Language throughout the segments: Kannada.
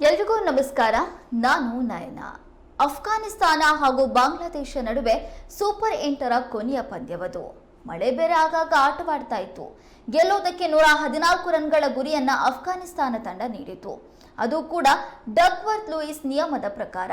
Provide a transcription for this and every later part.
ಎಲ್ರಿಗೂ ನಮಸ್ಕಾರ. ನಾನು ನಯನ. ಅಫ್ಘಾನಿಸ್ತಾನ ಹಾಗೂ ಬಾಂಗ್ಲಾದೇಶ ನಡುವೆ ಸೂಪರ್ ಎಂಟರ ಕೊನೆಯ ಪಂದ್ಯವದು. ಮಳೆ ಬೇರೆ ಆಗಾಗ ಆಟವಾಡ್ತಾ ಇತ್ತು. ಗೆಲ್ಲೋದಕ್ಕೆ ನೂರ ಹದಿನಾಲ್ಕು ರನ್ಗಳ ಗುರಿಯನ್ನ ಅಫ್ಘಾನಿಸ್ತಾನ ತಂಡ ನೀಡಿತು ಅದು ಕೂಡ ಡಕ್ವರ್ತ್ ಲೂಯಿಸ್ ನಿಯಮದ ಪ್ರಕಾರ.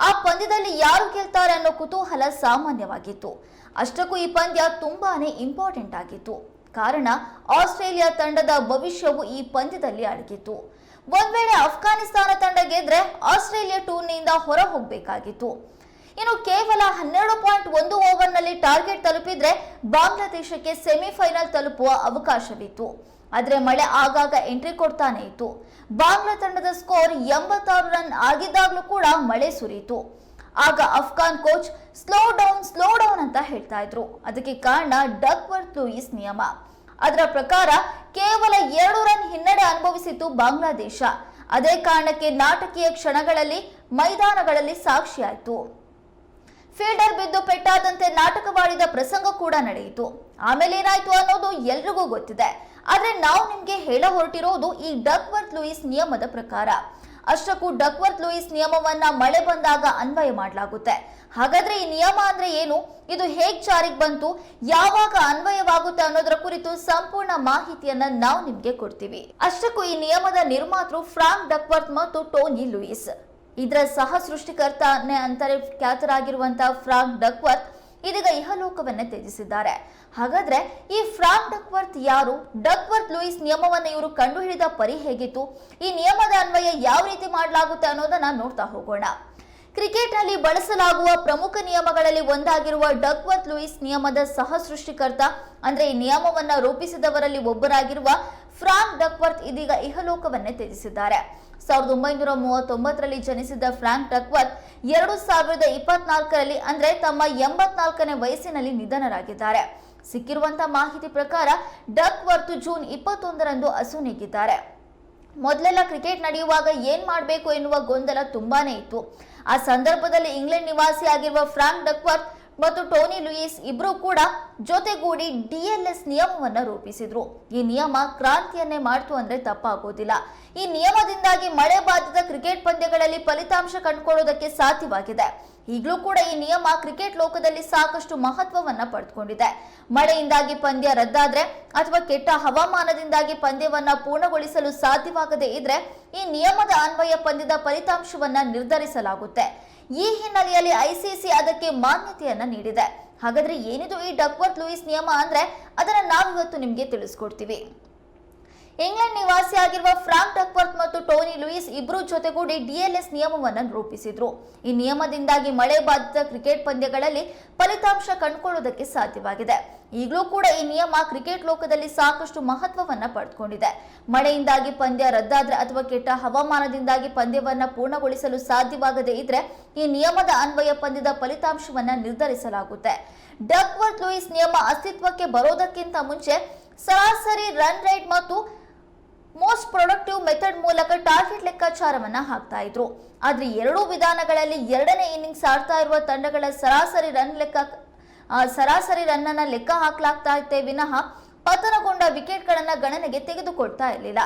ಆ ಪಂದ್ಯದಲ್ಲಿ ಯಾರು ಗೆಲ್ತಾರೆ ಅನ್ನೋ ಕುತೂಹಲ ಸಾಮಾನ್ಯವಾಗಿತ್ತು. ಅಷ್ಟಕ್ಕೂ ಈ ಪಂದ್ಯ ತುಂಬಾನೇ ಇಂಪಾರ್ಟೆಂಟ್ ಆಗಿತ್ತು. ಕಾರಣ, ಆಸ್ಟ್ರೇಲಿಯಾ ತಂಡದ ಭವಿಷ್ಯವು ಈ ಪಂದ್ಯದಲ್ಲಿ ಅಡಗಿತ್ತು. ಒಂದ್ ವೇಳೆ ಅಫ್ಘಾನಿಸ್ತಾನ ತಂಡ ಗೆದ್ರೆ ಆಸ್ಟ್ರೇಲಿಯಾ ಟೂರ್ನಿಯಿಂದ ಹೊರ ಹೋಗಬೇಕಾಗಿತ್ತು ಇನ್ನು ಕೇವಲ ಹನ್ನೆರಡು ಪಾಯಿಂಟ್ ಒಂದು ಓವರ್ನಲ್ಲಿ ಟಾರ್ಗೆಟ್ ತಲುಪಿದ್ರೆ ಬಾಂಗ್ಲಾದೇಶಕ್ಕೆ ಸೆಮಿಫೈನಲ್ ತಲುಪುವ ಅವಕಾಶವಿತ್ತು. ಆದ್ರೆ ಮಳೆ ಆಗಾಗ ಎಂಟ್ರಿ ಕೊಡ್ತಾನೆ ಇತ್ತು. ಬಾಂಗ್ಲಾ ತಂಡದ ಸ್ಕೋರ್ ಎಂಬತ್ತಾರು ರನ್ ಆಗಿದ್ದಾಗಲೂ ಕೂಡ ಮಳೆ ಸುರಿಯಿತು. ಆಗ Afghan coach, slow down slow down ಅಂತ ಹೇಳ್ತಾ ಇದ್ರು. ಅದಕ್ಕೆ ಕಾರಣ ಡಕ್ವರ್ತ್ ಲೂಯಿಸ್ ನಿಯಮ. ಅದರ ಪ್ರಕಾರ ಕೇವಲ ಅನುಭವಿಸಿತು ಬಾಂಗ್ಲಾದೇಶ. ಅದೇ ಕಾರಣಕ್ಕೆ ನಾಟಕೀಯ ಕ್ಷಣಗಳಲ್ಲಿ ಮೈದಾನಗಳಲ್ಲಿ ಸಾಕ್ಷಿಯಾಯಿತು. ಫೀಲ್ಡರ್ ಬಿದ್ದು ಪೆಟ್ಟಾದಂತೆ ನಾಟಕವಾಡಿದ ಪ್ರಸಂಗ ಕೂಡ ನಡೆಯಿತು. ಆಮೇಲೆ ಏನಾಯ್ತು ಅನ್ನೋದು ಎಲ್ರಿಗೂ ಗೊತ್ತಿದೆ. ಆದ್ರೆ ನಾವು ನಿಮ್ಗೆ ಹೇಳ ಹೊರಟಿರೋದು ಈ ಡಕ್ವರ್ತ್ ಲೂಯಿಸ್ ನಿಯಮದ ಪ್ರಕಾರ. ಅಷ್ಟಕ್ಕೂ ಡಕ್ವರ್ತ್ ಲೂಯಿಸ್ ನಿಯಮವನ್ನ ಮಳೆ ಬಂದಾಗ ಅನ್ವಯ ಮಾಡಲಾಗುತ್ತೆ. ಹಾಗಾದ್ರೆ ಈ ನಿಯಮ ಅಂದ್ರೆ ಏನು? ಇದು ಹೇಗ್ ಜಾರಿಗೆ ಬಂತು? ಯಾವಾಗ ಅನ್ವಯವಾಗುತ್ತೆ ಅನ್ನೋದರ ಕುರಿತು ಸಂಪೂರ್ಣ ಮಾಹಿತಿಯನ್ನ ನಾವು ನಿಮ್ಗೆ ಕೊಡ್ತೀವಿ. ಅಷ್ಟಕ್ಕೂ ಈ ನಿಯಮದ ನಿರ್ಮಾತೃ ಫ್ರಾಂಕ್ ಡಕ್ವರ್ತ್ ಮತ್ತು ಟೋನಿ ಲೂಯಿಸ್. ಇದರ ಸಹ ಸೃಷ್ಟಿಕರ್ತನೇ ಅಂತಾರೆ ಖ್ಯಾತರಾಗಿರುವಂತಹ ಫ್ರಾಂಕ್ ಡಕ್ವರ್ತ್ ಇದೀಗ ಇಹಲೋಕವನ್ನ ತ್ಯಜಿಸಿದ್ದಾರೆ. ಹಾಗಾದ್ರೆ ಈ ಫ್ರಾಂಕ್ ಡಕ್ವರ್ತ್ ಯಾರು? ಡಕ್ವರ್ತ್ ಲೂಯಿಸ್ ನಿಯಮವನ್ನು ಇವರು ಕಂಡುಹಿಡಿದ ಪರಿ ಹೇಗಿತ್ತು? ಈ ನಿಯಮದ ಅನ್ವಯ ಯಾವ ರೀತಿ ಮಾಡಲಾಗುತ್ತೆ ಅನ್ನೋದನ್ನ ನೋಡ್ತಾ ಹೋಗೋಣ. ಕ್ರಿಕೆಟ್ನಲ್ಲಿ ಬಳಸಲಾಗುವ ಪ್ರಮುಖ ನಿಯಮಗಳಲ್ಲಿ ಒಂದಾಗಿರುವ ಡಕ್ವರ್ತ್ ಲೂಯಿಸ್ ನಿಯಮದ ಸಹ ಸೃಷ್ಟಿಕರ್ತ, ಅಂದ್ರೆ ಈ ನಿಯಮವನ್ನ ರೂಪಿಸಿದವರಲ್ಲಿ ಒಬ್ಬರಾಗಿರುವ ಫ್ರಾಂಕ್ ಡಕ್ವರ್ತ್ ಇದೀಗ ಇಹಲೋಕವನ್ನೇ ತ್ಯಜಿಸಿದ್ದಾರೆ. ಸಾವಿರದ ಒಂಬೈನೂರ ಮೂವತ್ತೊಂಬತ್ತರಲ್ಲಿ ಜನಿಸಿದ ಫ್ರಾಂಕ್ ಡಕ್ವರ್ತ್ ಎರಡು ಸಾವಿರದ ಇಪ್ಪತ್ನಾಲ್ಕರಲ್ಲಿ, ಅಂದ್ರೆ ತಮ್ಮ ಎಂಬತ್ನಾಲ್ಕನೇ ವಯಸ್ಸಿನಲ್ಲಿ ನಿಧನರಾಗಿದ್ದಾರೆ. ಸಿಕ್ಕಿರುವಂತಹ ಮಾಹಿತಿ ಪ್ರಕಾರ ಡಕ್ವರ್ತ್ ಜೂನ್ ಇಪ್ಪತ್ತೊಂದರಂದು ಅಸುನೀಗಿದ್ದಾರೆ ಮೊದಲೆಲ್ಲ ಕ್ರಿಕೆಟ್ ನಡೆಯುವಾಗ ಏನ್ ಮಾಡಬೇಕು ಎನ್ನುವ ಗೊಂದಲ ತುಂಬಾನೇ ಇತ್ತು. ಆ ಸಂದರ್ಭದಲ್ಲಿ ಇಂಗ್ಲೆಂಡ್ ನಿವಾಸಿಯಾಗಿರುವ ಫ್ರಾಂಕ್ ಡಕ್ವರ್ತ್ ಮತ್ತು ಟೋನಿ ಲೂಯಿಸ್ ಇಬ್ರು ಕೂಡ ಜೊತೆಗೂಡಿ ಡಿಎಲ್ಎಸ್ ನಿಯಮವನ್ನು ರೂಪಿಸಿದ್ರು. ಈ ನಿಯಮ ಕ್ರಾಂತಿಯನ್ನೇ ಮಾಡ್ತು ಅಂದ್ರೆ ತಪ್ಪಾಗೋದಿಲ್ಲ. ಈ ನಿಯಮದಿಂದಾಗಿ ಮಳೆ ಬಾಧಿತ ಕ್ರಿಕೆಟ್ ಪಂದ್ಯಗಳಲ್ಲಿ ಫಲಿತಾಂಶ ಕಂಡುಕೊಳ್ಳೋದಕ್ಕೆ ಸಾಧ್ಯವಾಗಿದೆ. ಈಗಲೂ ಕೂಡ ಈ ನಿಯಮ ಕ್ರಿಕೆಟ್ ಲೋಕದಲ್ಲಿ ಸಾಕಷ್ಟು ಮಹತ್ವವನ್ನ ಪಡೆದುಕೊಂಡಿದೆ. ಮಳೆಯಿಂದಾಗಿ ಪಂದ್ಯ ರದ್ದಾದ್ರೆ ಅಥವಾ ಕೆಟ್ಟ ಹವಾಮಾನದಿಂದಾಗಿ ಪಂದ್ಯವನ್ನ ಪೂರ್ಣಗೊಳಿಸಲು ಸಾಧ್ಯವಾಗದೇ ಇದ್ರೆ ಈ ನಿಯಮದ ಅನ್ವಯ ಪಂದ್ಯದ ಫಲಿತಾಂಶವನ್ನ ನಿರ್ಧರಿಸಲಾಗುತ್ತೆ. ಈ ಹಿನ್ನೆಲೆಯಲ್ಲಿ ಐಸಿಸಿ ಅದಕ್ಕೆ ಮಾನ್ಯತೆಯನ್ನ ನೀಡಿದೆ. ಹಾಗಾದ್ರೆ ಏನಿದು ಈ ಡಕ್ವರ್ತ್ ಲೂಯಿಸ್ ನಿಯಮ ಅಂದ್ರೆ ಅದನ್ನ ನಾವಿವತ್ತು ನಿಮಗೆ ತಿಳಿಸ್ಕೊಡ್ತೀವಿ. ಇಂಗ್ಲೆಂಡ್ ನಿವಾಸಿಯಾಗಿರುವ ಫ್ರಾಂಕ್ ಡಕ್ವರ್ತ್ ಮತ್ತು ಟೋನಿ ಲೂಯಿಸ್ ಇಬ್ಬರು ಜೊತೆಗೂಡಿ ಡಿಎಲ್ಎಸ್ ನಿಯಮವನ್ನು ರೂಪಿಸಿದ್ರು. ಈ ನಿಯಮದಿಂದಾಗಿ ಮಳೆ ಬಾಧಿತ ಕ್ರಿಕೆಟ್ ಪಂದ್ಯಗಳಲ್ಲಿ ಫಲಿತಾಂಶ ಕಂಡುಕೊಳ್ಳುವುದಕ್ಕೆ ಸಾಧ್ಯವಾಗಿದೆ. ಈಗಲೂ ಕೂಡ ಈ ನಿಯಮ ಕ್ರಿಕೆಟ್ ಲೋಕದಲ್ಲಿ ಸಾಕಷ್ಟು ಮಹತ್ವವನ್ನು ಪಡೆದುಕೊಂಡಿದೆ. ಮಳೆಯಿಂದಾಗಿ ಪಂದ್ಯ ರದ್ದಾದ್ರೆ ಅಥವಾ ಕೆಟ್ಟ ಹವಾಮಾನದಿಂದಾಗಿ ಪಂದ್ಯವನ್ನು ಪೂರ್ಣಗೊಳಿಸಲು ಸಾಧ್ಯವಾಗದೇ ಇದ್ರೆ ಈ ನಿಯಮದ ಅನ್ವಯ ಪಂದ್ಯದ ಫಲಿತಾಂಶವನ್ನ ನಿರ್ಧರಿಸಲಾಗುತ್ತೆ. ಡಕ್ವರ್ತ್ ಲೂಯಿಸ್ ನಿಯಮ ಅಸ್ತಿತ್ವಕ್ಕೆ ಬರೋದಕ್ಕಿಂತ ಮುಂಚೆ ಸರಾಸರಿ ರನ್ ರೇಟ್ ಮತ್ತು ಮೋಸ್ಟ್ ಪ್ರೊಡಕ್ಟಿವ್ ಮೆಥಡ್ ಮೂಲಕ ಟಾರ್ಗೆಟ್ ಲೆಕ್ಕಾಚಾರವನ್ನ ಹಾಕ್ತಾ ಇದ್ರು. ಆದ್ರೆ ಎರಡೂ ವಿಧಾನಗಳಲ್ಲಿ ಎರಡನೇ ಇನ್ನಿಂಗ್ಸ್ ಆಡ್ತಾ ಇರುವ ತಂಡಗಳ ಸರಾಸರಿ ರನ್ ಲೆಕ್ಕ ಸರಾಸರಿ ರನ್ ಅನ್ನ ಲೆಕ್ಕ ಹಾಕ್ಲಾಗ್ತಾ ಇತ್ತೆ ವಿನಃ ಪತನಗೊಂಡ ವಿಕೆಟ್ಗಳನ್ನ ಗಣನೆಗೆ ತೆಗೆದುಕೊಳ್ತಾ ಇರಲಿಲ್ಲ.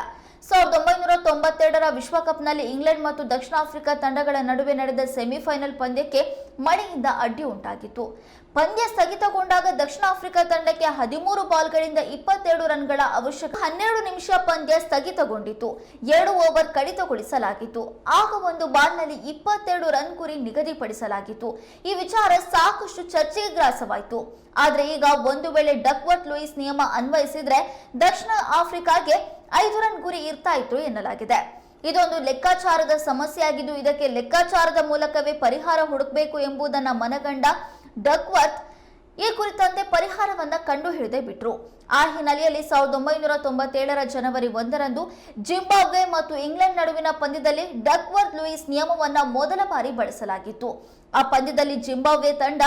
ಸಾವಿರದ ಒಂಬೈನೂರ ತೊಂಬತ್ತೆರಡರ ವಿಶ್ವಕಪ್ನಲ್ಲಿ ಇಂಗ್ಲೆಂಡ್ ಮತ್ತು ದಕ್ಷಿಣ ಆಫ್ರಿಕಾ ತಂಡಗಳ ನಡುವೆ ನಡೆದ ಸೆಮಿಫೈನಲ್ ಪಂದ್ಯಕ್ಕೆ ಮಳೆಯಿಂದ ಅಡ್ಡಿ ಉಂಟಾಗಿತ್ತು. ಪಂದ್ಯ ಸ್ಥಗಿತಗೊಂಡಾಗ ದಕ್ಷಿಣ ಆಫ್ರಿಕಾ ತಂಡಕ್ಕೆ ಹದಿಮೂರು ಬಾಲ್ಗಳಿಂದ ಇಪ್ಪತ್ತೆರಡು ರನ್ಗಳ ಅವಶ್ಯಕ ಹನ್ನೆರಡು ನಿಮಿಷ ಪಂದ್ಯ ಸ್ಥಗಿತಗೊಂಡಿತು ಎರಡು ಓವರ್ ಕಡಿತಗೊಳಿಸಲಾಗಿತ್ತು. ಆಗ ಒಂದು ಬಾಲ್ನಲ್ಲಿ ಇಪ್ಪತ್ತೆರಡು ರನ್ ಗುರಿ ನಿಗದಿಪಡಿಸಲಾಗಿತ್ತು. ಈ ವಿಚಾರ ಸಾಕಷ್ಟು ಚರ್ಚೆಗೆ ಗ್ರಾಸವಾಯಿತು ಆದರೆ ಈಗ ಒಂದು ವೇಳೆ ಡಕ್ವರ್ಟ್ ಲೂಯಿಸ್ ನಿಯಮ ಅನ್ವಯಿಸಿದ್ರೆ ದಕ್ಷಿಣ ಆಫ್ರಿಕಾಗೆ ಐದು ರನ್ ಗುರಿ ಇರ್ತಾ ಇತ್ತು ಎನ್ನಲಾಗಿದೆ. ಇದೊಂದು ಲೆಕ್ಕಾಚಾರದ ಸಮಸ್ಯೆಯಾಗಿದ್ದು ಇದಕ್ಕೆ ಲೆಕ್ಕಾಚಾರದ ಮೂಲಕವೇ ಪರಿಹಾರ ಹುಡುಕಬೇಕು ಎಂಬುದನ್ನ ಮನಗಂಡ ಡಕ್ವತ್ ಈ ಕುರಿತಂತೆ ಪರಿಹಾರವನ್ನ ಕಂಡುಹಿಡಿದೇ ಬಿಟ್ರು. ಆ ಹಿನ್ನೆಲೆಯಲ್ಲಿ ಸಾವಿರದ ಒಂಬೈನೂರ ತೊಂಬತ್ತೇಳರ ಜನವರಿ ಒಂದರಂದು ಜಿಂಬಾಬ್ವೆ ಮತ್ತು ಇಂಗ್ಲೆಂಡ್ ನಡುವಿನ ಪಂದ್ಯದಲ್ಲಿ ಡಕ್ವರ್ತ್ ಲೂಯಿಸ್ ನಿಯಮವನ್ನು ಮೊದಲ ಬಾರಿ ಬಳಸಲಾಗಿತ್ತು. ಆ ಪಂದ್ಯದಲ್ಲಿ ಜಿಂಬಾಬ್ವೆ ತಂಡ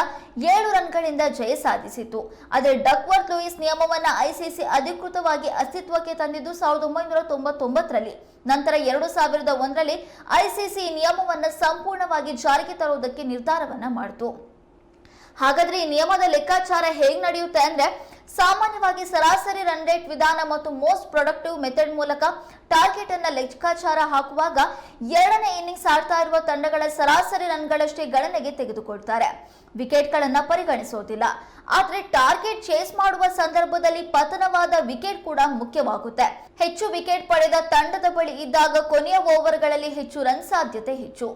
ಏಳು ರನ್ಗಳಿಂದ ಜಯ ಸಾಧಿಸಿತು ಆದರೆ ಡಕ್ವರ್ತ್ ಲೂಯಿಸ್ ನಿಯಮವನ್ನ ಐಸಿಸಿ ಅಧಿಕೃತವಾಗಿ ಅಸ್ತಿತ್ವಕ್ಕೆ ತಂದಿದ್ದು ಸಾವಿರದ ಒಂಬೈನೂರ ತೊಂಬತ್ತೊಂಬತ್ತರಲ್ಲಿ. ನಂತರ ಎರಡು ಸಾವಿರದ ಒಂದರಲ್ಲಿ ಐಸಿಸಿ ನಿಯಮವನ್ನು ನಿಯಮವನ್ನ ಸಂಪೂರ್ಣವಾಗಿ ಜಾರಿಗೆ ತರುವುದಕ್ಕೆ ನಿರ್ಧಾರವನ್ನ ಮಾಡಿತು. ಹಾಗಾದ್ರೆ ಈ ನಿಯಮದ ಲೆಕ್ಕಾಚಾರ ಹೇಗ್ ನಡೆಯುತ್ತೆ ಅಂದ್ರೆ ಸಾಮಾನ್ಯವಾಗಿ ಸರಾಸರಿ ರನ್ ರೇಟ್ ವಿಧಾನ ಮತ್ತು ಮೋಸ್ಟ್ ಪ್ರೊಡಕ್ಟಿವ್ ಮೆಥಡ್ ಮೂಲಕ ಟಾರ್ಗೆಟ್ ಅನ್ನ ಲೆಕ್ಕಾಚಾರ ಹಾಕುವಾಗ ಎರಡನೇ ಇನ್ನಿಂಗ್ಸ್ ಆಡ್ತಾ ಇರುವ ತಂಡಗಳ ಸರಾಸರಿ ರನ್ಗಳಷ್ಟೇ ಗಣನೆಗೆ ತೆಗೆದುಕೊಳ್ತಾರೆ. ವಿಕೆಟ್ಗಳನ್ನ ಪರಿಗಣಿಸೋದಿಲ್ಲ. ಆದ್ರೆ ಟಾರ್ಗೆಟ್ ಚೇಸ್ ಮಾಡುವ ಸಂದರ್ಭದಲ್ಲಿ ಪತನವಾದ ವಿಕೆಟ್ ಕೂಡ ಮುಖ್ಯವಾಗುತ್ತೆ. ಹೆಚ್ಚು ವಿಕೆಟ್ ಪಡೆದ ತಂಡದ ಬಳಿ ಇದ್ದಾಗ ಕೊನೆಯ ಓವರ್ಗಳಲ್ಲಿ ಹೆಚ್ಚು ರನ್ ಸಾಧ್ಯತೆ ಹೆಚ್ಚು.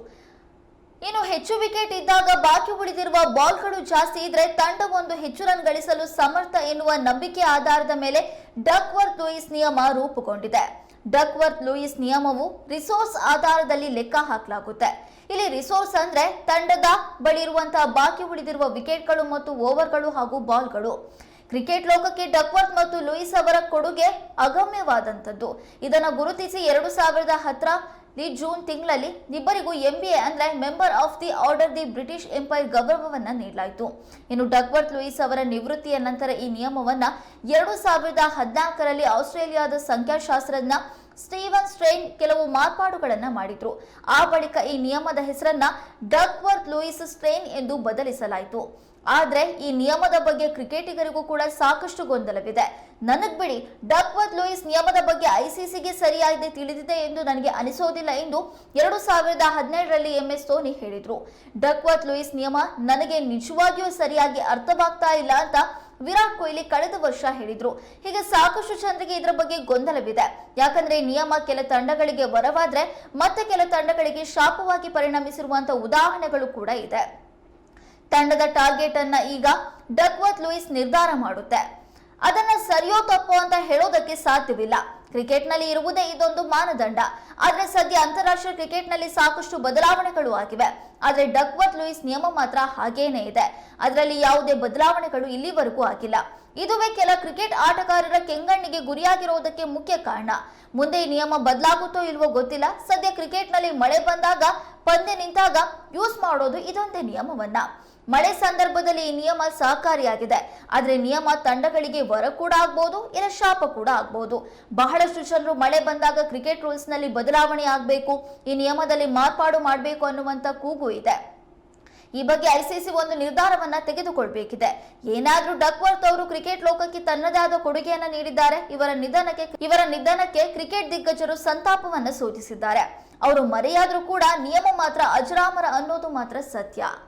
ಇನ್ನು ಹೆಚ್ಚು ವಿಕೆಟ್ ಇದ್ದಾಗ ಬಾಕಿ ಉಳಿದಿರುವ ಬಾಲ್ಗಳು ಜಾಸ್ತಿ ಇದ್ರೆ ತಂಡವೊಂದು ಹೆಚ್ಚು ರನ್ ಗಳಿಸಲು ಸಮರ್ಥ ಎನ್ನುವ ನಂಬಿಕೆ ಆಧಾರದ ಮೇಲೆ ಡಕ್ವರ್ತ್ ಲೂಯಿಸ್ ನಿಯಮ ರೂಪುಗೊಂಡಿದೆ. ಡಕ್ವರ್ತ್ ಲೂಯಿಸ್ ನಿಯಮವು ರಿಸೋರ್ಸ್ ಆಧಾರದಲ್ಲಿ ಲೆಕ್ಕ ಹಾಕಲಾಗುತ್ತೆ. ಇಲ್ಲಿ ರಿಸೋರ್ಸ್ ಅಂದ್ರೆ ತಂಡದ ಬಳಿ ಇರುವಂತಹ ಬಾಕಿ ಉಳಿದಿರುವ ವಿಕೆಟ್ಗಳು ಮತ್ತು ಓವರ್ಗಳು ಹಾಗೂ ಬಾಲ್ಗಳು. ಕ್ರಿಕೆಟ್ ಲೋಕಕ್ಕೆ ಡಕ್ವರ್ತ್ ಮತ್ತು ಲೂಯಿಸ್ ಅವರ ಕೊಡುಗೆ ಅಗಮ್ಯವಾದಂಥದ್ದು. ಇದನ್ನು ಗುರುತಿಸಿ ಎರಡು ಸಾವಿರದ ಹತ್ತರ ದಿ ಜೂನ್ ತಿಂಗಳಲ್ಲಿ ಇಬ್ಬರಿಗೂ ಎಂಬಿಎ ಅಂದ್ರೆ member of the order the British Empire ಗೌರವವನ್ನು ನೀಡಲಾಯಿತು. ಇನ್ನು ಡಕ್ವರ್ತ್ ಲೂಯಿಸ್ ಅವರ ನಿವೃತ್ತಿಯ ನಂತರ ಈ ನಿಯಮವನ್ನ ಎರಡು ಸಾವಿರದ ಹದಿನಾಲ್ಕರಲ್ಲಿ ಆಸ್ಟ್ರೇಲಿಯಾದ ಸಂಖ್ಯಾಶಾಸ್ತ್ರಜ್ಞ ಸ್ಟೀವನ್ ಸ್ಟ್ರೇನ್ ಕೆಲವು ಮಾರ್ಪಾಡುಗಳನ್ನು ಮಾಡಿದ್ರು. ಆ ಬಳಿಕ ಈ ನಿಯಮದ ಹೆಸರನ್ನ ಡಗ್ವರ್ತ್ ಲೂಯಿಸ್ ಸ್ಟ್ರೇನ್ ಎಂದು ಬದಲಿಸಲಾಯಿತು. ಆದ್ರೆ ಈ ನಿಯಮದ ಬಗ್ಗೆ ಕ್ರಿಕೆಟಿಗರಿಗೂ ಕೂಡ ಸಾಕಷ್ಟು ಗೊಂದಲವಿದೆ. ನನಗ್ ಬಿಡಿ ಡಕ್ವತ್ ಲೂಯಿಸ್ ನಿಯಮದ ಬಗ್ಗೆ ಐಸಿಸಿಗೆ ಸರಿಯಾಗಿದೆ ತಿಳಿದಿದೆ ಎಂದು ನನಗೆ ಅನಿಸೋದಿಲ್ಲ ಎಂದು ಎರಡು ಸಾವಿರದ ಹದಿನೇಳರಲ್ಲಿ ಎಂ ಎಸ್ ಧೋನಿ ಹೇಳಿದ್ರು. ಡಕ್ವತ್ ಲೂಯಿಸ್ ನಿಯಮ ನನಗೆ ನಿಜವಾಗಿಯೂ ಸರಿಯಾಗಿ ಅರ್ಥವಾಗ್ತಾ ಇಲ್ಲ ಅಂತ ವಿರಾಟ್ ಕೊಹ್ಲಿ ಕಳೆದ ವರ್ಷ ಹೇಳಿದ್ರು. ಹೀಗೆ ಸಾಕಷ್ಟು ಜನರಿಗೆ ಇದರ ಬಗ್ಗೆ ಗೊಂದಲವಿದೆ. ಯಾಕಂದ್ರೆ ನಿಯಮ ಕೆಲ ತಂಡಗಳಿಗೆ ವರವಾದ್ರೆ ಮತ್ತೆ ಕೆಲ ತಂಡಗಳಿಗೆ ಶಾಪವಾಗಿ ಪರಿಣಮಿಸಿರುವಂತಹ ಉದಾಹರಣೆಗಳು ಕೂಡ ಇದೆ. ತಂಡದ ಟಾರ್ಗೆಟ್ ಅನ್ನ ಈಗ ಡಕ್ವತ್ ಲೂಯಿಸ್ ನಿರ್ಧಾರ ಮಾಡುತ್ತೆ. ಅದನ್ನ ಸರಿಯೋ ತಪ್ಪೋ ಅಂತ ಹೇಳೋದಕ್ಕೆ ಸಾಧ್ಯವಿಲ್ಲ. ಕ್ರಿಕೆಟ್ನಲ್ಲಿ ಇರುವುದೇ ಇದೊಂದು ಮಾನದಂಡ. ಆದ್ರೆ ಸದ್ಯ ಅಂತಾರಾಷ್ಟ್ರೀಯ ಕ್ರಿಕೆಟ್ನಲ್ಲಿ ಸಾಕಷ್ಟು ಬದಲಾವಣೆಗಳು ಆಗಿವೆ. ಆದ್ರೆ ಡಕ್ವತ್ ಲೂಯಿಸ್ ನಿಯಮ ಮಾತ್ರ ಹಾಗೇನೆ ಇದೆ. ಅದರಲ್ಲಿ ಯಾವುದೇ ಬದಲಾವಣೆಗಳು ಇಲ್ಲಿವರೆಗೂ ಆಗಿಲ್ಲ. ಇದುವೇ ಕೆಲ ಕ್ರಿಕೆಟ್ ಆಟಗಾರರ ಕೆಂಗಣ್ಣಿಗೆ ಗುರಿಯಾಗಿರುವುದಕ್ಕೆ ಮುಖ್ಯ ಕಾರಣ. ಮುಂದೆ ಈ ನಿಯಮ ಬದಲಾಗುತ್ತೋ ಇಲ್ವೋ ಗೊತ್ತಿಲ್ಲ. ಸದ್ಯ ಕ್ರಿಕೆಟ್ನಲ್ಲಿ ಮಳೆ ಬಂದಾಗ, ಪಂದ್ಯ ನಿಂತಾಗ ಯೂಸ್ ಮಾಡೋದು ಇದೊಂದೇ ನಿಯಮವನ್ನ. ಮಳೆ ಸಂದರ್ಭದಲ್ಲಿ ಈ ನಿಯಮ ಸಹಕಾರಿಯಾಗಿದೆ. ಆದರೆ ನಿಯಮ ತಂಡಗಳಿಗೆ ವರ ಕೂಡ ಆಗ್ಬೋದು ಇಲ್ಲ ಶಾಪ ಕೂಡ ಆಗ್ಬೋದು. ಬಹಳಷ್ಟು ಜನರು ಮಳೆ ಬಂದಾಗ ಕ್ರಿಕೆಟ್ ರೂಲ್ಸ್ನಲ್ಲಿ ಬದಲಾವಣೆ ಆಗಬೇಕು, ಈ ನಿಯಮದಲ್ಲಿ ಮಾರ್ಪಾಡು ಮಾಡಬೇಕು ಅನ್ನುವಂತ ಕೂಗು ಇದೆ. ಈ ಬಗ್ಗೆ ಐಸಿಸಿ ಒಂದು ನಿರ್ಧಾರವನ್ನ ತೆಗೆದುಕೊಳ್ಬೇಕಿದೆ. ಏನಾದ್ರೂ ಡಕ್ವರ್ತ್ ಅವರು ಕ್ರಿಕೆಟ್ ಲೋಕಕ್ಕೆ ತನ್ನದೇ ಆದ ಕೊಡುಗೆಯನ್ನ ನೀಡಿದ್ದಾರೆ. ಇವರ ನಿಧನಕ್ಕೆ ಇವರ ನಿಧನಕ್ಕೆ ಕ್ರಿಕೆಟ್ ದಿಗ್ಗಜರು ಸಂತಾಪವನ್ನ ಸೂಚಿಸಿದ್ದಾರೆ. ಅವರು ಮರೆಯಾದ್ರೂ ಕೂಡ ನಿಯಮ ಮಾತ್ರ ಅಜರಾಮರ ಅನ್ನೋದು ಮಾತ್ರ ಸತ್ಯ.